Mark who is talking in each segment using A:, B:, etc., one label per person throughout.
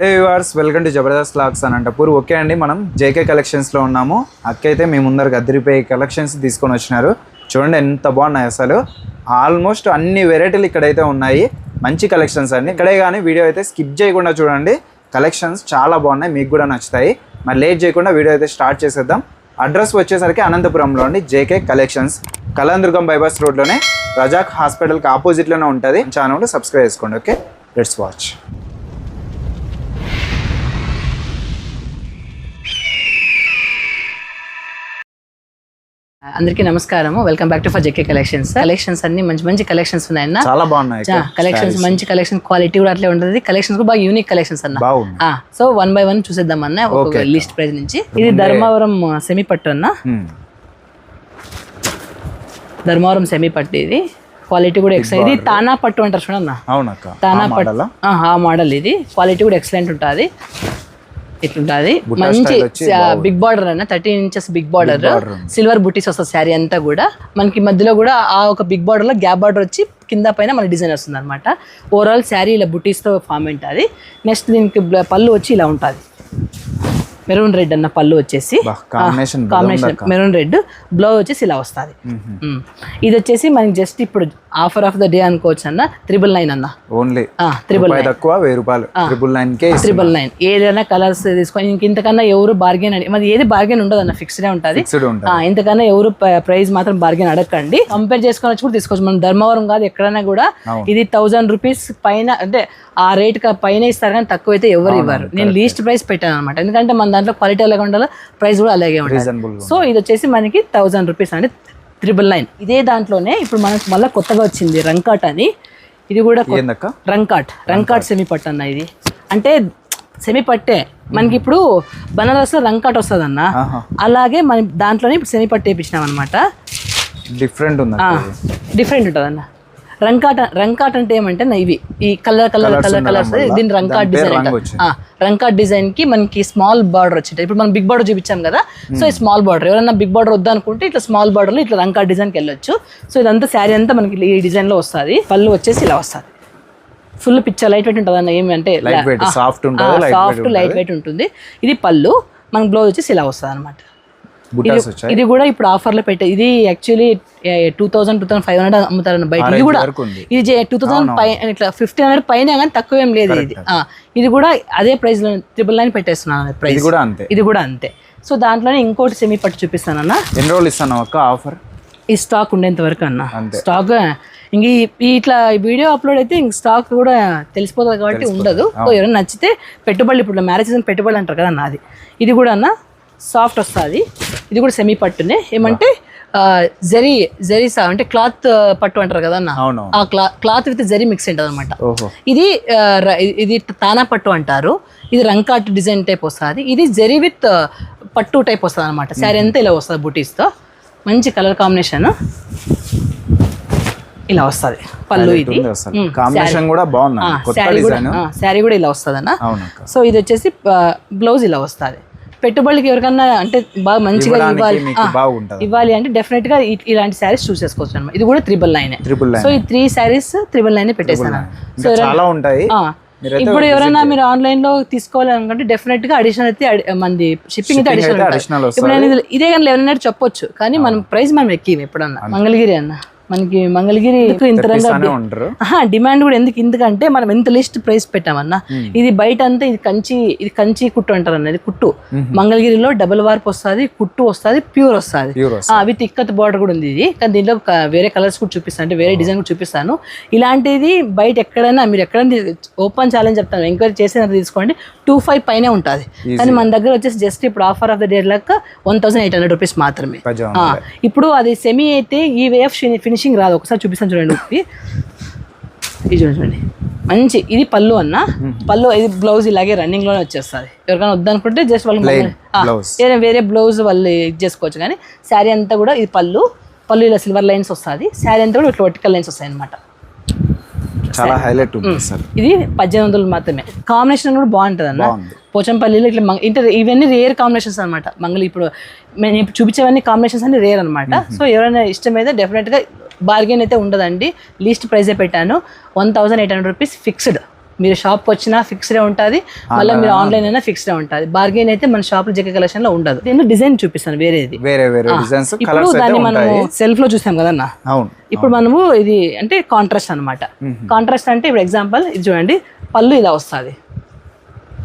A: Hey viewers welcome to Jabardasth looks Anantapur okay అండి మనం JK కలెక్షన్స్లో ఉన్నాము. అక్క అయితే మీ ముందరకు అద్దరిపోయి కలెక్షన్స్ తీసుకొని వచ్చినారు. చూడండి ఎంత బాగున్నాయి అసలు. ఆల్మోస్ట్ అన్ని వెరైటీలు ఇక్కడైతే ఉన్నాయి. మంచి కలెక్షన్స్ అండి. ఇక్కడే కానీ వీడియో అయితే స్కిప్ చేయకుండా చూడండి. కలెక్షన్స్ చాలా బాగున్నాయి మీకు కూడా నచ్చుతాయి. మరి లేట్ చేయకుండా వీడియో అయితే స్టార్ట్ చేసేద్దాం. అడ్రస్ వచ్చేసరికి అనంతపురంలో అండి జేకే కలెక్షన్స్ కలందుర్గం బైపాస్ రోడ్లోనే రజాక్ హాస్పిటల్కి ఆపోజిట్లోనే ఉంటుంది. ఛానల్ సబ్స్క్రైబ్ చేసుకోండి ఓకే లెట్స్ వాచ్
B: అందరికీ నమస్కారం welcome back to for JK collections collections అన్ని మంచి మంచి కలెక్షన్స్ ఉన్నాయన్న.
A: చాలా బాగున్నాయి.
B: కలెక్షన్స్ మంచి కలెక్షన్ క్వాలిటీ కూడా అట్లే ఉంటుంది. కలెక్షన్స్ కూడా బాగా యూనిక్ కలెక్షన్స్ అన్న. సో వన్ బై వన్ చూసేద్దాం అన్న ఒక లిస్ట్ ప్రైస్ నుంచి. ఇది ధర్మవరం సెమీ పట్టు అన్న. ధర్మవరం సెమీ పట్టు ఇది. క్వాలిటీ కూడా ఎక్సలెంట్ ఇది తానా పట్టు అంటారు చూడన్న తానా పట్టు. ఆ మోడల్ ఇది. క్వాలిటీ కూడా ఎక్సలెంట్ ఉంటుంది. ఇట్లుంటుంది. మంచి బిగ్ బార్డర్ అన్న thirteen inches big border. Silver బుటీస్ వస్తుంది శారీ అంతా కూడా. మనకి మధ్యలో కూడా ఆ ఒక బిగ్ బార్డర్లో గ్యాప్ బార్డర్ వచ్చి కింద పైన మన డిజైన్ వస్తుంది అనమాట ఓవరాల్ శారీ ఇలా బుటీస్తో ఫామ్ ఉంటుంది నెక్స్ట్ దీనికి పళ్ళు వచ్చి ఇలా ఉంటుంది. మెరూన్ రెడ్ అన్న పళ్ళు వచ్చేసి. కాంబినేషన్ మెరూన్ రెడ్ బ్లౌజ్ వచ్చేసి ఇలా వస్తుంది. ఇది వచ్చేసి మనకి జస్ట్ ఇప్పుడు ఆఫర్ ఆఫ్ ద డే అనుకోవచ్చు అన్న త్రిబుల్ నైన్ అన్న.
A: ఓన్లీ
B: త్రిబుల్
A: రూపాయి తక్కువ వెయ్యి రూపాయలు. ట్రిపుల్ నైన్ కే
B: త్రిబుల్ నైన్ ఏదైనా కలర్స్ తీసుకొని ఇంతకన్నా ఎవరు బార్గెన్ అని మరి ఏది బార్గెన్ ఉండదు అన్న ఫిక్స్డే ఉంటుంది. ఇంతకన్నా ఎవరు ప్రైస్ మాత్రం బార్గెన్ అడగండి కంపేర్ చేసుకొని వచ్చి కూడా తీసుకోవచ్చు. మనం ధర్మవరం కాదు ఎక్కడైనా కూడా ఇది థౌజండ్ రూపీస్ పైన అంటే ఆ రేట్ పైన ఇస్తారు కానీ తక్కువ అయితే ఎవరు ఇవ్వరు. నేను లీస్ట్ ప్రైస్ పెట్టాను అనమాట ఎందుకంటే మన దాంట్లో క్వాలిటీ అలాగే ఉండాలి ప్రైస్ కూడా అలాగే ఉండాలి. సో ఇది వచ్చేసి మనకి థౌజండ్ రూపీస్ అంటే త్రిబుల్ నైన్ ఇదే దాంట్లోనే ఇప్పుడు మనకి మళ్ళీ కొత్తగా వచ్చింది రంకాట్ అని. ఇది కూడా రంకాట్. రంకాట్ సెమీ పట్టు అన్న ఇది. అంటే సెమీ పట్టే మనకి ఇప్పుడు బనారస్లో రంకాట్ వస్తుంది అన్న అలాగే మనం దాంట్లోనే ఇప్పుడు సెమీ పట్టు వేపించినాం అనమాట
A: డిఫరెంట్ ఉంది.
B: డిఫరెంట్ ఉంటుంది అన్న రంకాట్ రంకాట్ అంటే ఏమంటే ఇవి. ఈ కలర్ కలర్ కలర్ కలర్స్. దీని రంకాట్ డిజైన్ రంకాట్ డిజైన్కి మనకి స్మాల్ బార్డర్ వచ్చింటాయి ఇప్పుడు మనం బిగ్ బార్డర్ చూపించాం కదా సో ఈ స్మాల్ బార్డర్. ఎవరైనా బిగ్ బార్డర్ వద్దనుకుంటే ఇట్లా స్మాల్ బార్డర్లో ఇట్లా రంకాట్ డిజైన్కి వెళ్ళొచ్చు. సో ఇదంతా శారీ అంతా మనకి ఈ డిజైన్లో వస్తుంది. పళ్ళు వచ్చేసి ఇలా వస్తుంది. ఫుల్ పిక్చర్ లైట్ వెయిట్ ఉంటుంది అన్న ఏమి అంటే
A: light weight soft
B: soft light weight ఉంటుంది. ఇది పళ్ళు. మనకి బ్లౌజ్ వచ్చేసి ఇలా వస్తుంది అనమాట ఇది కూడా ఇప్పుడు ఆఫర్లో పెట్టే ఇది actually two thousand two thousand five hundred అమ్ముతారన్న బయట. ఇది కూడా ఇది టూ థౌసండ్ పై ఇట్లా ఫిఫ్టీన్ హండ్రెడ్ పైన కానీ తక్కువ ఏం లేదు ఇది. ఇది కూడా అదే ప్రైస్లో ట్రిపుల్ నైన్ పెట్టేస్తున్నాను ప్రైస్
A: కూడా అంతే.
B: ఇది కూడా అంతే. సో దాంట్లోనే ఇంకోటి సెమీ పట్టు చూపిస్తానన్న
A: ఎన్ని రోజులు ఇస్తాను అక్క ఆఫర్?
B: ఈ స్టాక్ ఉండేంత వరకు అన్న. స్టాక్ ఇంక ఇట్లా వీడియో అప్లోడ్ అయితే ఇంక స్టాక్ కూడా తెలిసిపోతుంది కాబట్టి ఉండదు. ఎవరైనా నచ్చితే పెట్టుబడులు ఇప్పుడు మ్యారేజ్ సీజన్ పెట్టుబడులు అంటారు కదా అన్న అది. ఇది కూడా అన్న సాఫ్ట్ వస్తుంది. ఇది కూడా సెమీ పట్టునే. ఏమంటే జరీ జరీ సా అంటే క్లాత్ పట్టు అంటారు కదా అన్న? ఆ క్లా క్లాత్ విత్ జరీ మిక్స్ ఉంటుంది అనమాట ఇది ఇది తానా పట్టు అంటారు. ఇది రంకాట్ డిజైన్ టైప్ వస్తుంది. ఇది జరీ విత్ పట్టు టైప్ వస్తుంది అనమాట శారీ అంతా ఇలా వస్తుంది బుటీస్తో. మంచి కలర్ కాంబినేషన్. ఇలా వస్తుంది. పళ్ళు ఇది.
A: కాంబినేషన్ కూడా బాగుంది
B: శారీ కూడా ఇలా వస్తుంది అన్న సో ఇది వచ్చేసి బ్లౌజ్ ఇలా వస్తుంది. పెట్టుబడికి ఎవరికన్నా అంటే బాగా మంచిగా ఇవ్వాలి. ఇవ్వాలి అంటే డెఫినెట్గా ఇలాంటి శారీస్ చూస్ చేసుకోవచ్చు అనమాట ఇది కూడా త్రిబుల్ నైన్ సో ఈ త్రీ శారీస్ త్రిబుల్ నైన్ పెట్టేసాను
A: చాలా ఉంటాయి. మీరైతే
B: ఇప్పుడు ఎవరైనా మీరు ఆన్లైన్లో తీసుకోవాలి అనుకుంటే డెఫినెట్గా అడిషనల్ అయితే మనది షిప్పింగ్ అయితే అడిషనల్ ఇప్పుడు ఇదే కానీ లెవెన్ హండ్రెడ్ చెప్పొచ్చు. కానీ మనం ప్రైస్ మనం ఎక్కి ఎప్పుడన్నా. మంగళగిరి అన్న. మనకి మంగళగిరి ఇంత డిమాండ్ కూడా ఎందుకు? ఎందుకంటే మనం ఎంత లిస్ట్ ప్రైస్ పెట్టామన్నా ఇది బయట అంతా ఇది కంచి ఇది కంచి కుట్టు అంటారు అన్న ఇది కుట్టు మంగళగిరిలో డబుల్ వార్ప్ వస్తుంది కుట్టు వస్తుంది ప్యూర్ వస్తుంది. విత్ ఇక్కత్ బార్డర్ కూడా ఉంది ఇది. కానీ దీంట్లో వేరే కలర్స్ కూడా చూపిస్తాను అంటే వేరే డిజైన్ కూడా చూపిస్తాను. ఇలాంటిది బయట ఎక్కడైనా మీరు ఎక్కడైనా ఓపెన్ ఛాలెంజ్ చెప్తాను ఎంక్వైరీ చేసినట్టు తీసుకోండి. టూ ఫైవ్ పైనే ఉంటుంది. కానీ మన దగ్గర వచ్చేసి జస్ట్ ఇప్పుడు ఆఫర్ ఆఫ్ ద డే లెక్క one thousand eight hundred rupees మాత్రమే. ఇప్పుడు అది సెమీ అయితే ఈ వే ఆఫ్ ఫినిషింగ్ రాదు. ఒకసారి చూపిస్తాను చూడండి ఉప్పి ఇది చూడండి మంచి ఇది పళ్ళు అన్న. పళ్ళు ఇది బ్లౌజ్ ఇలాగే రన్నింగ్లోనే వచ్చేస్తుంది. ఎవరికైనా వద్దనుకుంటే జస్ట్ వాళ్ళు. వేరే బ్లౌజ్ వాళ్ళు ఇది చేసుకోవచ్చు కానీ శారీ అంతా కూడా ఇది పళ్ళు. పళ్ళు ఇలా సిల్వర్ లైన్స్ వస్తుంది. శారీ అంతా కూడా ఇట్లా వర్టికల్ లైన్స్ వస్తాయి అనమాట
A: చాలా హైలైట్
B: ఇది పద్దెనిమిది వందలు మాత్రమే. కాంబినేషన్ కూడా బాగుంటుంది అన్న పోచంపల్లిలో ఇట్లా మంగ ఇంటర్ ఇవన్నీ రేర్ కాంబినేషన్స్ అనమాట మంగళ ఇప్పుడు నేను ఇప్పుడు చూపించేవన్నీ కాంబినేషన్స్ అన్ని రేర్ అనమాట సో ఎవరైనా ఇష్టమైతే డెఫినెట్గా బార్గెన్ అయితే ఉండదండి. లీస్ట్ ప్రైజే పెట్టాను. One thousand eight hundred rupees fixed మీరు షాప్కి వచ్చినా ఫిక్స్డే ఉంటుంది. మళ్ళీ మీరు ఆన్లైన్ అయినా ఫిక్స్డే ఉంటుంది. బార్గెన్ అయితే మన షాప్లో జెకే కలెక్షన్లో ఉండదు. దీనిలో డిజైన్ చూపిస్తాను వేరేది.
A: వేరే వేరే డిజైన్స్
B: ఇప్పుడు
A: అయితే
B: దాన్ని మనము
A: ఉంటాయి.
B: సెల్ఫ్లో చూసాం కదన్నా
A: అవును
B: ఇప్పుడు మనము ఇది అంటే కాంట్రాస్ట్ అన్నమాట. కాంట్రాస్ట్ అంటే ఇప్పుడు ఎగ్జాంపుల్ ఇది చూడండి. పళ్ళు ఇలా వస్తుంది.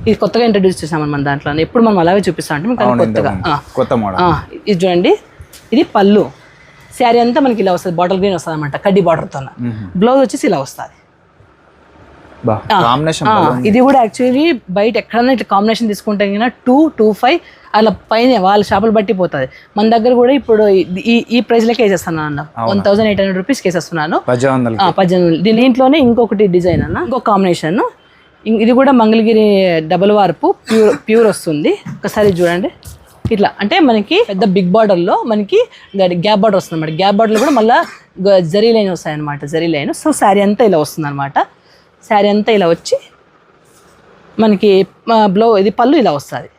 B: ఇది కొత్తగా ఇంట్రడ్యూస్ చేసామని మన దాంట్లో ఎప్పుడు మనం అలాగే చూపిస్తాం అంటే కొత్తగా.
A: కొత్త మోడల్.
B: ఇది చూడండి. ఇది పళ్ళు. శారీ అంతా మనకి ఇలా వస్తుంది. బాటిల్ గ్రీన్ వస్తుంది అనమాట కడ్డీ బార్డర్తో బ్లౌజ్ వచ్చేసి ఇలా వస్తుంది. ఇది కూడా యాక్చువల్లీ బయట ఎక్కడన్నా ఇట్లా కాంబినేషన్ తీసుకుంటే కన్నా టూ టూ ఫైవ్ అలా పైన వాళ్ళ షాపులు బట్టి పోతుంది. మన దగ్గర కూడా ఇప్పుడు ఈ ఈ ప్రైస్లకే వేసేస్తున్నాను. అన్న వన్ థౌసండ్ ఎయిట్ హండ్రెడ్ రూపీస్కి వేసేస్తున్నాను.
A: పద్దెనిమిది
B: దీంట్లోనే ఇంకొకటి డిజైన్ అన్న ఇంకో కాంబినేషన్ ఇది కూడా Mangalagiri double warp pure pure వస్తుంది. ఒకసారి చూడండి. ఇట్లా అంటే మనకి పెద్ద బిగ్ బార్డర్లో మనకి గ్యాప్ బార్డర్ వస్తుంది అనమాట గ్యాప్ బార్డర్లో కూడా మళ్ళీ జరీ లైన్ వస్తాయి అనమాట జరీ లైన్. సో శారీ అంతా ఇలా వస్తుంది అనమాట శారీ అంతా ఇలా వచ్చి మనకి బ్లౌ ఇది పళ్ళు ఇలా వస్తుంది.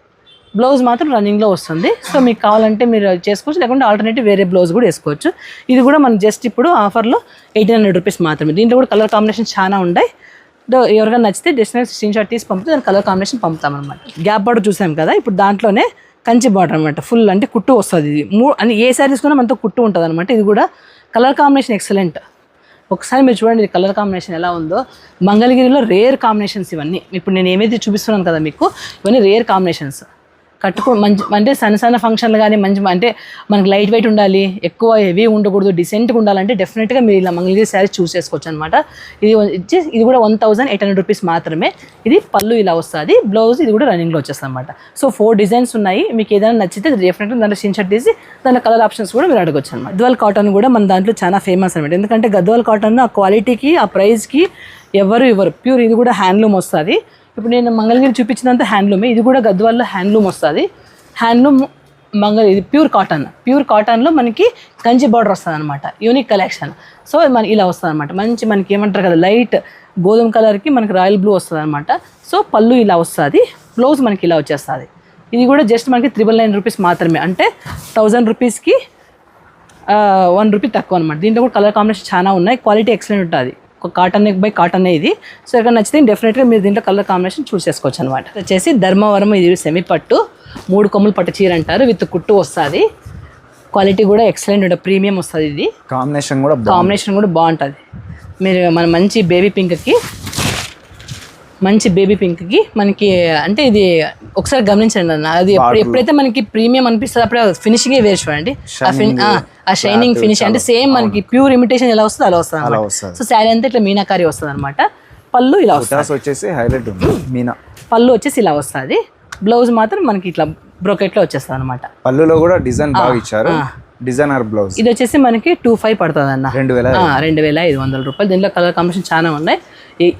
B: బ్లౌజ్ మాత్రం రన్నింగ్లో వస్తుంది. సో మీకు కావాలంటే మీరు చేసుకోవచ్చు. లేకుంటే ఆల్టర్నేటివ్ వేరే బ్లౌజ్ కూడా వేసుకోవచ్చు. ఇది కూడా మనం జస్ట్ ఇప్పుడు ఆఫర్లో ఎయిటీన్ హండ్రెడ్ రూపీస్ మాత్రమే. దీంట్లో కూడా కలర్ కాంబినేషన్ చాలా ఉన్నాయి ఎవరికైనా నచ్చితే డెస్టినేషన్ స్క్రీన్ షాట్ తీసి పంపితే దాని కలర్ కాంబినేషన్ పంపుతాం అనమాట గ్యాప్ బార్డర్ చూసాం కదా ఇప్పుడు దాంట్లోనే కంచి బార్డర్ అనమాట ఫుల్ అంటే కుట్టు వస్తుంది ఇది. మూ అని ఏ సారీ తీసుకున్నా మనతో కుట్టు ఉంటుంది అనమాట ఇది కూడా కలర్ కాంబినేషన్ ఎక్సలెంట్ ఒకసారి మీరు చూడండి ఇది కలర్ కాంబినేషన్ ఎలా ఉందో. మంగళగిరిలో రేర్ కాంబినేషన్స్ ఇవన్నీ. ఇప్పుడు నేను ఏమైతే చూపిస్తున్నాను కదా మీకు ఇవన్నీ రేర్ కాంబినేషన్స్ కట్టుకో మంచి అంటే సన్న సన్న ఫంక్షన్లు కానీ మంచి అంటే మనకి లైట్ వెయిట్ ఉండాలి ఎక్కువ హెవీ ఉండకూడదు డిసెంట్గా ఉండాలంటే డెఫినెట్గా మీరు ఇలా మంగళగిరి శారీ చూస్ చేసుకోవచ్చు అనమాట ఇది వచ్చి ఇది కూడా one thousand eight hundred rupees మాత్రమే. ఇది పళ్ళు ఇలా వస్తుంది బ్లౌజ్ ఇది కూడా రన్నింగ్లో వచ్చేస్తుంది అనమాట సో ఫోర్ డిజైన్స్ ఉన్నాయి. మీకు ఏదైనా నచ్చితే డెఫినెట్గా దాంట్లో స్క్రీన్ షాట్ తీసి దాంట్లో కలర్ ఆప్షన్స్ కూడా మీరు అడగొచ్చు అనమాట గద్వాల్ కాటన్ కూడా మన దాంట్లో చాలా ఫేమస్ అనమాట ఎందుకంటే గద్వాల్ కాటన్ ఆ క్వాలిటీకి ఆ ప్రైస్కి ఎవరు ఇవ్వరు. ప్యూర్ ఇది కూడా హ్యాండ్లూమ్ వస్తుంది. ఇప్పుడు నేను మంగళగిరి చూపించినంత హ్యాండ్లూమే ఇది కూడా గద్వాల్లో హ్యాండ్లూమ్ వస్తుంది. హ్యాండ్లూమ్ మంగళ ఇది ప్యూర్ కాటన్ ప్యూర్ కాటన్లో మనకి కంచి బార్డర్ వస్తుంది అనమాట యూనిక్ కలెక్షన్ సో మన ఇలా వస్తుంది అనమాట మంచి మనకి ఏమంటారు కదా లైట్ గోధుమ కలర్కి మనకి రాయల్ బ్లూ వస్తుంది అనమాట సో పళ్ళు ఇలా వస్తుంది. బ్లౌజ్ మనకి ఇలా వచ్చేస్తుంది. ఇది కూడా జస్ట్ మనకి త్రిబుల్ నైన్ రూపీస్ మాత్రమే. అంటే థౌజండ్ రూపీస్కి వన్ రూపీ తక్కువ అనమాట దీంట్లో కూడా కలర్ కాంబినేషన్ చాలా ఉన్నాయి. క్వాలిటీ ఎక్సలెంట్ ఉంటుంది. ఒక కాటన్ బై కాటన్ ఇది. సో ఇక్కడ నచ్చితే డెఫినెట్గా మీరు దీంట్లో కలర్ కాంబినేషన్ చూస్ చేసుకోవచ్చు అనమాట వచ్చేసి ధర్మవరం ఇది సెమీ పట్టు. మూడు కొమ్ములు పట్టు చీర అంటారు. విత్ కుట్టు వస్తుంది. క్వాలిటీ కూడా ఎక్సలెంట్ ఉంటుంది. ప్రీమియం వస్తుంది ఇది.
A: కాంబినేషన్ కూడా
B: కాంబినేషన్ కూడా బాగుంటుంది. మీరు మన మంచి బేబీ పింక్కి మంచి బేబీ పింక్కి మనకి అంటే ఇది ఒకసారి గమనించండి అన్న. అది ఎప్పుడు ఎప్పుడైతే మనకి ప్రీమియం అనిపిస్తుంది అప్పుడు ఫినిషింగే వేరు చూడండి. ఆ షైనింగ్ ఫినిష్ అంటే సేమ్ మనకి ప్యూర్ ఇమిటేషన్ ఎలా వస్తుందో అలా
A: వస్తుంది
B: సో శారీ అంతా ఇట్లా మీనాకారి వస్తుంది అనమాట పళ్ళు ఇలా వస్తుంది
A: వచ్చేసి హైలైట్ ఉంది. మీనా.
B: పళ్ళు వచ్చేసి ఇలా వస్తుంది. బ్లౌజ్ మాత్రం మనకి ఇట్లా బ్రోకెట్లో వచ్చేస్తుంది అనమాట
A: పళ్ళులో కూడా డిజైన్ బాగా ఇచ్చారు. డిజైనర్ బ్లౌజ్
B: ఇది వచ్చేసి మనకి టూ ఫైవ్ పడుతుంది అన్న
A: రెండు వేల
B: రెండు వేల ఐదు వందల రూపాయలు. దీంట్లో కలర్ కాంబినేషన్ చాలా ఉన్నాయి.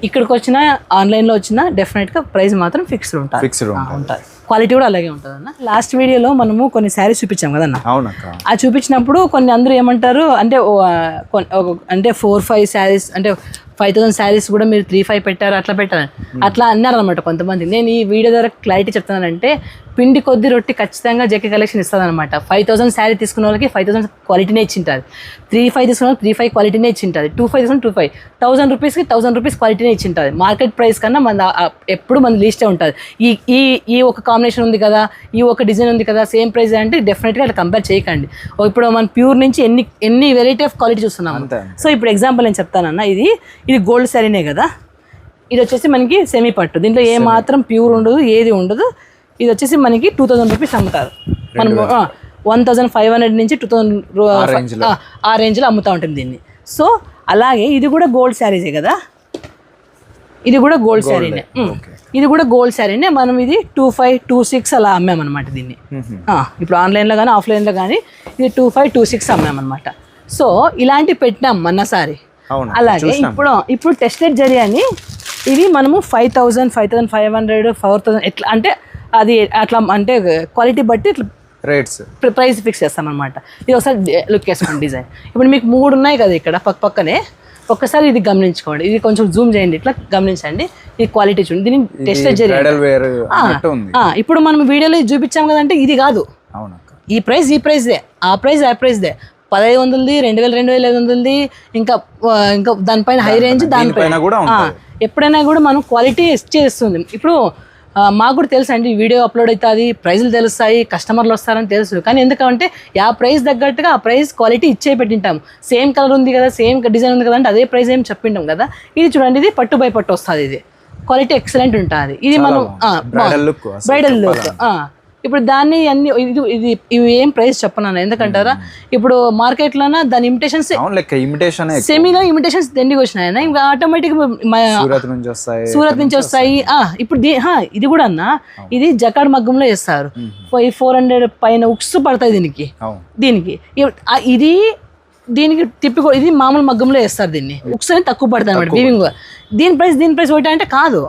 B: ఇక్కడికి వచ్చినా ఆన్లైన్లో వచ్చినా డెఫినెట్గా ప్రైస్ మాత్రం ఫిక్స్డ్ ఉంటుంది
A: ఫిక్స్డ్
B: ఉంటుంది క్వాలిటీ కూడా అలాగే ఉంటుంది అన్న లాస్ట్ వీడియోలో మనము కొన్ని శారీస్ చూపించాం కదన్న.
A: అవునక్క.
B: ఆ చూపించినప్పుడు కొన్ని అందరూ ఏమంటారు అంటే అంటే ఫోర్ ఫైవ్ శారీస్ అంటే ఫైవ్ థౌసండ్ శారీస్ కూడా మీరు త్రీ ఫైవ్ పెట్టారు అట్లా పెట్టారు అట్లా అన్నారు అనమాట కొంతమంది. నేను ఈ వీడియో ద్వారా క్లారిటీ చెప్తున్నానంటే పిండి కొద్ది రొట్టి ఖచ్చితంగా జెకే కలెక్షన్ ఇస్తుంది అనమాట ఫైవ్ థౌసండ్ శారీ తీసుకున్న వాళ్ళకి ఫైవ్ థౌసండ్ క్వాలిటీనే ఇచ్చింటుంది త్రీ ఫైవ్ తీసుకున్న త్రీ ఫైవ్ క్వాలిటీనే ఇచ్చింటుంది టూ ఫైవ్ తీసుకున్న టూ ఫైవ్ థౌసండ్ రూపీస్కి థౌసండ్ రూపీస్ క్వాలిటీనే ఇచ్చింటుంది మార్కెట్ ప్రైస్ కన్నా మన ఎప్పుడు మన లీస్టే ఉంటుంది. ఈ ఈ ఈ ఒక కాంబినేషన్ ఉంది కదా ఈ ఒక డిజైన్ ఉంది కదా సేమ్ ప్రైస్ అంటే డెఫినెట్గా అట్లా కంపేర్ చేయకండి. ఇప్పుడు మనం ప్యూర్ నుంచి ఎన్ని ఎన్ని వెరైటీ ఆఫ్ క్వాలిటీ చూస్తున్నాము
A: అంతే.
B: సో ఇప్పుడు ఎగ్జాంపుల్ నేను చెప్తానన్న. ఇది ఇది గోల్డ్ శారీనే కదా. ఇది వచ్చేసి మనకి సెమీ పట్టు. దీంట్లో ఏ మాత్రం ప్యూర్ ఉండదు ఏది ఉండదు. ఇది వచ్చేసి మనకి టూ థౌజండ్ రూపీస్ అమ్ముతారు. మనం వన్ థౌజండ్ ఫైవ్ హండ్రెడ్ నుంచి టూ థౌజండ్ ఆ రేంజ్లో అమ్ముతూ ఉంటుంది దీన్ని. సో అలాగే ఇది కూడా గోల్డ్ శారీసే కదా? ఇది కూడా గోల్డ్ శారీనే. ఇది కూడా గోల్డ్ శారీనే మనం ఇది టూ ఫైవ్ టూ సిక్స్ అలా అమ్మామన్నమాట దీన్ని. ఇప్పుడు ఆన్లైన్లో కానీ ఆఫ్లైన్లో కానీ ఇది టూ ఫైవ్ టూ సిక్స్ అమ్మామన్నమాట సో ఇలాంటివి పెట్టినాం మొన్న సారి. అలాగే ఇప్పుడు ఇప్పుడు టెస్టెడ్ జరి అని ఇవి మనము five thousand five thousand five hundred four thousand ఎట్లా అంటే అది అట్లా అంటే క్వాలిటీ బట్టి ఇట్లా
A: రేట్స్
B: ప్ర- ప్రైస్ ఫిక్స్ చేస్తామన్నమాట. ఇది ఒకసారి లుక్ వేసుకోండి డిజైన్. ఇప్పుడు మీకు మూడు ఉన్నాయి కదా ఇక్కడ పక్క పక్కనే. ఒక్కసారి ఇది గమనించుకోండి. ఇది కొంచెం జూమ్ చేయండి ఇట్లా గమనించండి. ఇది క్వాలిటీ చూడండి. దీన్ని ఆ, ఇప్పుడు మనం వీడియోలో చూపించాం కదంటే ఇది కాదు. ఈ ప్రైస్ ఈ ప్రైస్దే ఆ ప్రైస్ ఆ ప్రైస్దే పదహైదు వందలది రెండు వేల రెండు వేల ఐదు వందలది ఇంకా ఇంకా దానిపైన హై రేంజ్ దానిపైన. ఎప్పుడైనా కూడా మనం క్వాలిటీ చేస్తుంది. ఇప్పుడు మాకు కూడా తెలుసు అండి వీడియో అప్లోడ్ అవుతుంది ప్రైజులు తెలుస్తాయి కస్టమర్లు వస్తారని తెలుసు. కానీ ఎందుకంటే ఆ ప్రైస్ తగ్గట్టుగా ఆ ప్రైస్ క్వాలిటీ ఇచ్చే పెట్టింటాం సేమ్ కలర్ ఉంది కదా సేమ్ డిజైన్ ఉంది కదా అంటే అదే ప్రైస్ ఏం చెప్పింటాం కదా. ఇది చూడండి ఇది పట్టు బై పట్టు వస్తుంది ఇది. క్వాలిటీ ఎక్సలెంట్ ఉంటుంది. ఇది మనం
A: బ్రైడల్ లుక్
B: బ్రైడల్ లుక్ ఇప్పుడు దాన్ని అన్ని ఇది ఇది ఇవి ఏం ప్రైస్ చెప్పను ఎందుకంటారా? ఇప్పుడు మార్కెట్లోన దాని ఇమిటేషన్స్
A: ఇమిటేషన్
B: సెమీలో ఇమిటేషన్స్ దండికి వచ్చినాయి ఇంకా ఆటోమేటిక్
A: సూరత్ నుంచి వస్తాయి
B: సూరత్ నుంచి వస్తాయి. ఆ, ఇప్పుడు ఇది కూడా అన్న ఇది జకాడ్ మగ్గంలో చేస్తారు ఫోర్ హండ్రెడ్ పైన ఉక్స్ పడతాయి దీనికి. దీనికి. ఇది దీనికి తిప్పి కొ- ఇది మామూలు మగ్గంలో వేస్తారు దీన్ని. ఉక్స్ అని తక్కువ పడుతుంది అనమాట వీవింగ్ దీని ప్రైస్ దీని ప్రైస్ ఒకటి అంటే కాదు.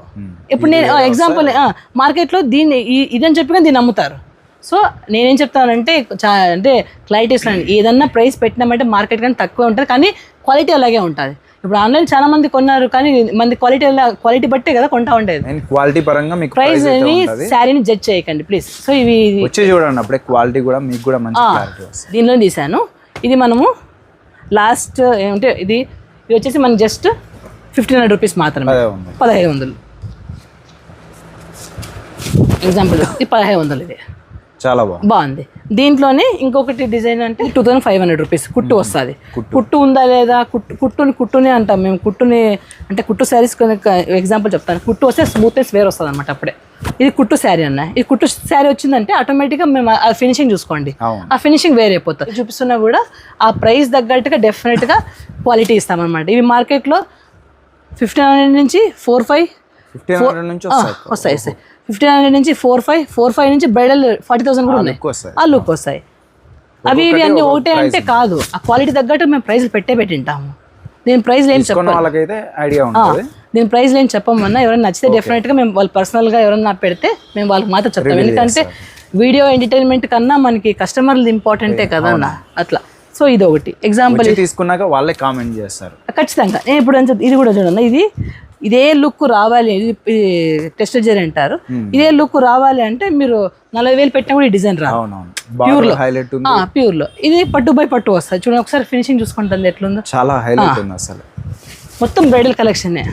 B: ఇప్పుడు నేను ఎగ్జాంపుల్ మార్కెట్లో దీన్ని ఇదని చెప్పి కానీ దీన్ని అమ్ముతారు. సో నేనేం చెప్తానంటే చా అంటే క్లారిటీ ఇస్తాను ఏదన్నా ప్రైస్ పెట్టినామంటే మార్కెట్ కానీ తక్కువ ఉంటుంది కానీ క్వాలిటీ అలాగే ఉంటుంది. ఇప్పుడు ఆన్లైన్ చాలా మంది కొన్నారు కానీ మంది క్వాలిటీ క్వాలిటీ బట్టే కదా కొంటా ఉండేది.
A: క్వాలిటీ పరంగా మీకు
B: ప్రైస్ అని శారీని జడ్జ్ చేయకండి ప్లీజ్ సో ఇవి
A: వచ్చి చూడండి అప్పుడే క్వాలిటీ కూడా మీకు కూడా మంచి
B: దీనిలో తీసాను ఇది మనము లాస్ట్ ఏమంటే ఇది ఇది వచ్చేసి మనకి జస్ట్ ఫిఫ్టీన్ హండ్రెడ్ రూపీస్ మాత్రమే. పదహైదు వందలు. ఎగ్జాంపుల్ ఇది పదహైదు వందలు ఇది.
A: చాలా బాగుంది.
B: బాగుంది. దీంట్లోనే ఇంకొకటి డిజైన్ అంటే two thousand five hundred rupees కుట్టు వస్తుంది. కుట్టు. ఉందా లేదా? కుట్టు కుట్టుని కుట్టునే అంటాం మేము. కుట్టుని అంటే కుట్టు శారీస్ ఎగ్జాంపుల్ చెప్తాను. కుట్టు వస్తే స్మూత్నెస్ వేరు వస్తుంది అనమాట అప్పుడే. ఇది కుట్టు శారీ అన్న. ఈ కుట్టు శారీ వచ్చిందంటే ఆటోమేటిక్గా మేము ఆ ఫినిషింగ్ చూసుకోండి. ఆ ఫినిషింగ్ వేరైపోతుంది చూపిస్తున్నా కూడా ఆ ప్రైస్ తగ్గట్టుగా డెఫినెట్గా క్వాలిటీ ఇస్తామన్నమాట. ఇవి మార్కెట్లో ఫిఫ్టీన్ హండ్రెడ్ నుంచి ఫోర్ ఫైవ్
A: వస్తాయి.
B: వస్తాయి ఫిఫ్టీన్ హండ్రెడ్ నుంచి ఫోర్ ఫైవ్ ఫోర్ ఫైవ్ నుంచి బ్రైడల్ ఫార్టీ థౌసండ్ కూడా ఉన్నాయి. ఆ లుక్ వస్తాయి. అవి ఇవి అన్ని ఒకటే అంటే కాదు. ఆ క్వాలిటీ తగ్గట్టు మేము ప్రైస్లు పెట్టే పెట్టింటాము. దీని ప్రైస్ ఏం చెప్ప దీని ప్రైస్ ఏం చెప్పమన్నా ఎవరైనా నచ్చితే డెఫినెట్గా మేము వాళ్ళు పర్సనల్గా ఎవరైనా పెడితే మేము వాళ్ళకి మాత్రం చెప్తాం. ఎందుకంటే వీడియో ఎంటర్టైన్మెంట్ కన్నా మనకి కస్టమర్లు ఇంపార్టెంటే కదా అన్న? అట్లా. సో ఇది ఒకటి. ఎగ్జాంపుల్
A: తీసుకున్నాక వాళ్ళే కామెంట్ చేస్తారు.
B: ఖచ్చితంగా. నేను ఇప్పుడు ఇది కూడా చూడండి ఇది ఇదే లుక్ రావాలి ఇది టెస్ట్ జరీ అంటారు. ఇదే లుక్ రావాలి అంటే మీరు నలభై వేలు పెట్టినా కూడా ఈ డిజైన్
A: అవునవును. బాగా హైలైట్
B: ప్యూర్లో ఇది పట్టు బై పట్టు వస్తుంది. చూడండి ఒకసారి ఫినిషింగ్ చూసుకుంటుంది ఎట్లుందో.
A: చాలా హైలైట్ ఉంది అసలు.
B: మొత్తం బ్రైడల్ కలెక్షనే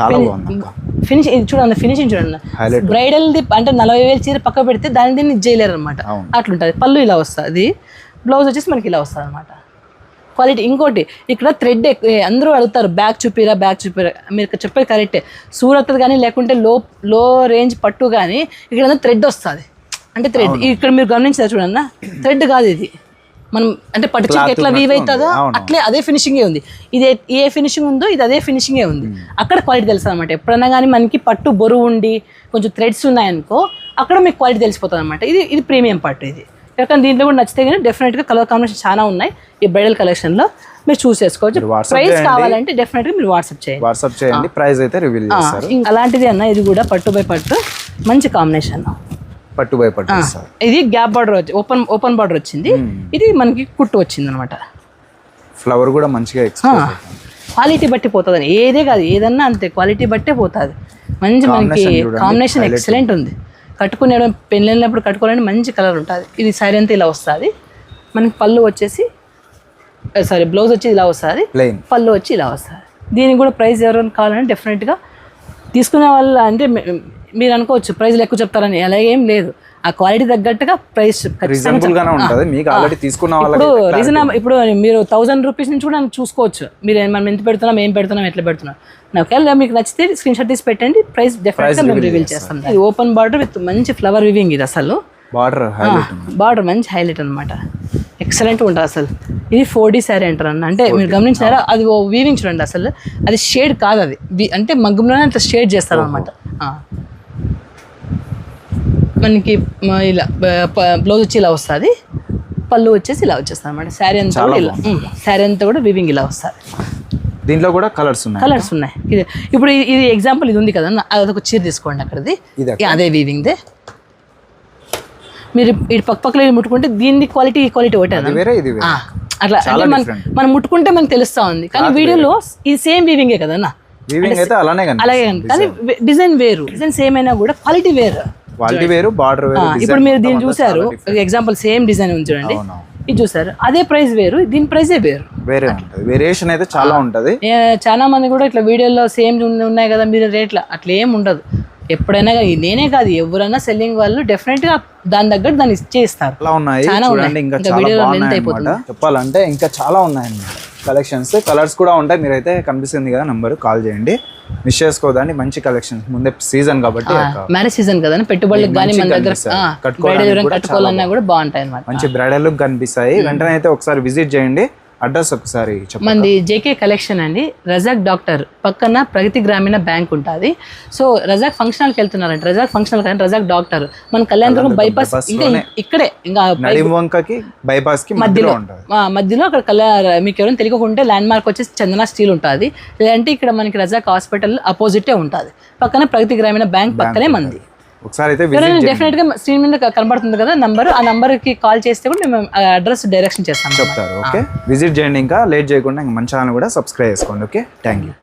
A: చాలా బాగుంది
B: ఫినిషింగ్ చూడండి ఫినిషింగ్ చూడండి బ్రైడల్ ది అంటే నలభై వేలు చీర పక్క పెడితే దాని దీన్ని చేయలేరు అనమాట. అట్లుంటుంది. పళ్ళు ఇలా వస్తుంది. బ్లౌజ్ వచ్చేసి మనకి ఇలా వస్తుంది అనమాట క్వాలిటీ ఇంకోటి ఇక్కడ థ్రెడ్ అందరూ అడుగుతారు బ్యాక్ చూపిరా బ్యాక్ చూపిరా. మీరు చెప్పేది కరెక్టే సూరత్ కానీ లేకుంటే లో లో రేంజ్ పట్టు కానీ ఇక్కడ థ్రెడ్ వస్తుంది. అంటే థ్రెడ్ ఇక్కడ మీరు గమనించారు చూడన్న థ్రెడ్ కాదు ఇది. మనం అంటే పట్టు చీరకి ఎట్లా వీవ్ అవుతుందో. అట్లే అదే ఫినిషింగే ఉంది. ఇది ఏ- ఫినిషింగ్ ఉందో ఇది అదే ఫినిషింగే ఉంది. అక్కడ క్వాలిటీ తెలుసు అనమాట ఎప్పుడన్నా కానీ మనకి పట్టు బరువు ఉండి కొంచెం థ్రెడ్స్ ఉన్నాయనుకో అక్కడ మీకు క్వాలిటీ తెలిసిపోతుంది అనమాట ఇది ఇది ప్రీమియం పట్టు ఇది. ఎవరికైనా దీంట్లో కూడా నచ్చితే కానీ డెఫినెట్గా కలర్ కాంబినేషన్ చాలా ఉన్నాయి. ఈ బ్రైడల్ కలెక్షన్లో మీరు చూస్ చేసుకోవచ్చు. ప్రైస్. కావాలంటే డెఫినెట్గా మీరు వాట్సాప్ చేయండి.
A: వాట్సాప్ చేయండి. ప్రైస్ అయితే రివీల్
B: అలాంటిది అన్న ఇది కూడా పట్టు బై పట్టు మంచి కాంబినేషన్
A: పట్టు బై పట్టు
B: ఇది గ్యాప్ బార్డర్ వచ్చి ఓపెన్ ఓపెన్ బార్డర్ వచ్చింది. ఇది మనకి కుట్టు వచ్చింది అనమాట
A: ఫ్లవర్ కూడా మంచిగా
B: క్వాలిటీ బట్టి పోతుంది ఏదే కాదు ఏదన్నా అంతే. క్వాలిటీ బట్టే పోతుంది. మంచి మనకి కాంబినేషన్ ఎక్సలెంట్ ఉంది. కట్టుకునే పెళ్ళినప్పుడు కట్టుకోవాలంటే మంచి కలర్ ఉంటుంది. ఇది సారీ అంతా ఇలా వస్తుంది. మనకి పళ్ళు వచ్చేసి సారీ బ్లౌజ్ వచ్చి ఇలా వస్తుంది. పళ్ళు వచ్చి ఇలా వస్తుంది. దీనికి కూడా ప్రైస్ ఎవరైనా కావాలంటే డెఫినెట్గా తీసుకునే వాళ్ళు అంటే మీరు అనుకోవచ్చు ప్రైస్లు ఎక్కువ చెప్తారని. అలాగే ఏం లేదు. ఆ క్వాలిటీ తగ్గట్టుగా ప్రైస్ ఇప్పుడు రీజనబుల్ ఇప్పుడు మీరు థౌసండ్ రూపీస్ నుంచి కూడా చూసుకోవచ్చు. మీరు మనం ఎంత పెడుతున్నాం ఏం పెడుతున్నాం ఎట్లా పెడుతున్నాం. నాకు ఒకవేళ మీకు నచ్చితే స్క్రీన్ షాట్ తీసి పెట్టండి. ప్రైస్ డెఫినెట్గా మేము రివీల్ చేస్తాం. ఇది ఓపెన్ బార్డర్ విత్ మంచి ఫ్లవర్ వివింగ్ ఇది అసలు.
A: బార్డర్
B: బార్డర్ మంచి హైలైట్ అనమాట ఎక్సలెంట్ ఉంటుంది అసలు. ఇది ఫోర్ డీ శారీ అంటారు అన్న. అంటే మీరు గమనించారా అది వీవింగ్ చూడండి అసలు. అది షేడ్ కాదు అది. అంటే మగ్గంలోనే అట్లా షేడ్ చేస్తారు అనమాట మనకి ఇలా బ్లౌజ్ వచ్చి ఇలా వస్తుంది. పళ్ళు వచ్చేసి ఇలా వచ్చేస్తుంది అనమాట శారీ అంతా కూడా ఇలా. శారీ అంతా కూడా వివింగ్ ఇలా వస్తుంది.
A: దీంట్లో కూడా కలర్స్ ఉన్నాయి.
B: కలర్స్ ఉన్నాయి. ఇది ఇప్పుడు ఇది- ఎగ్జాంపుల్ ఇది ఉంది కదా అదొక చీర తీసుకోండి అక్కడది. అదే వీవింగ్దే మీరు ఇటు పక్క పక్కలో ముట్టుకుంటే దీని క్వాలిటీ ఈ క్వాలిటీ ఒకటే అట్లా. అంటే మనం. మనం ముట్టుకుంటే మనకు తెలుస్తా ఉంది. కానీ వీడియోలో ఇది సేమ్ వీవింగే కదన్నా?
A: వీవింగ్ అయితే అలానే
B: అలాగే
A: కనిపిస్తుంది
B: కానీ డిజైన్ వేరు. డిజైన్ సేమ్ అయినా కూడా క్వాలిటీ వేరు.
A: క్వాలిటీ వేరు బార్డర్ వేరు
B: ఇప్పుడు మీరు దీన్ని చూసారు ఎగ్జాంపుల్ సేమ్ డిజైన్ ఉంది చూడండి. ఇది చూసారు అదే ప్రైస్ వేరు దీని ప్రైజే వేరు.
A: వేరే ఉంటుంది. వేరియేషన్ అయితే చాలా ఉంటుంది.
B: చాలా మంది కూడా ఇట్లా వీడియోలో సేమ్ ఉన్నాయి కదా మీరు రేట్ల అట్లా ఏం ఉండదు. ఎప్పుడైనా కానీ నేనే కాదు ఎవరైనా సెల్లింగ్ వాళ్ళు డెఫినెట్గా దాని తగ్గట్టు దాన్ని ఇచ్చేస్తారు
A: చాలా ఉన్నాయి. చూడండి. ఇంకా చాలా బాగున్నాయి చెప్పాలంటే ఇంకా చాలా ఉన్నాయన్నమాట. కలెక్షన్స్ కలర్స్ కూడా ఉంటాయి. మీరైతే కనిపిస్తుంది కదా నెంబర్ కాల్ చేయండి. మిస్ చేసుకోదండి మంచి కలెక్షన్స్ ముందే సీజన్ కాబట్టి
B: మ్యారేజ్ సీజన్ కదా పెట్టుబడులకు కానీ మన దగ్గర కట్టుకోవాలన్నా కూడా బాగుంటాయి
A: మంచి బ్రైడల్ లుక్ కనిపిస్తాయి. వెంటనే అయితే ఒకసారి విజిట్ చేయండి. అడ్రస్ ఒకసారి
B: మంది జేకే కలెక్షన్ అండి. రజాక్ డాక్టర్ పక్కన ప్రగతి గ్రామీణ బ్యాంక్ ఉంటుంది. సో రజాక్ ఫంక్షనల్కి వెళ్తున్నారంట. రజాక్ ఫంక్షనల్ కానీ రజాక్ డాక్టర్. మన కళ్యాణదుర్గం బైపాస్ ఇంకా ఇక్కడే ఇంకా
A: బైపాస్కి మధ్యలో
B: మధ్యలో. అక్కడ కళ్యాణ మీకు ఎవరైనా తెలియకుంటే ల్యాండ్ మార్క్ వచ్చేసి చందన స్టీల్ ఉంటుంది. లేదంటే ఇక్కడ మనకి రజాక్ హాస్పిటల్ అపోజిటే ఉంటుంది. పక్కన ప్రగతి గ్రామీణ బ్యాంక్ పక్కనే మంది.
A: ఒకసారి అయితే
B: డెఫినెట్గా స్క్రీన్ మీద కనబడుతుంది కదా నంబర్ ఆ నంబర్కి కాల్ చేస్తే కూడా మేము అడ్రస్ డైరెక్షన్ చేస్తాం
A: చెప్తారు ఓకే? విజిట్ చేయండి ఇంకా లేట్ చేయకుండా ఇంకా మన ఛానల్ కూడా సబ్స్క్రైబ్ చేసుకోండి ఓకే? Thank you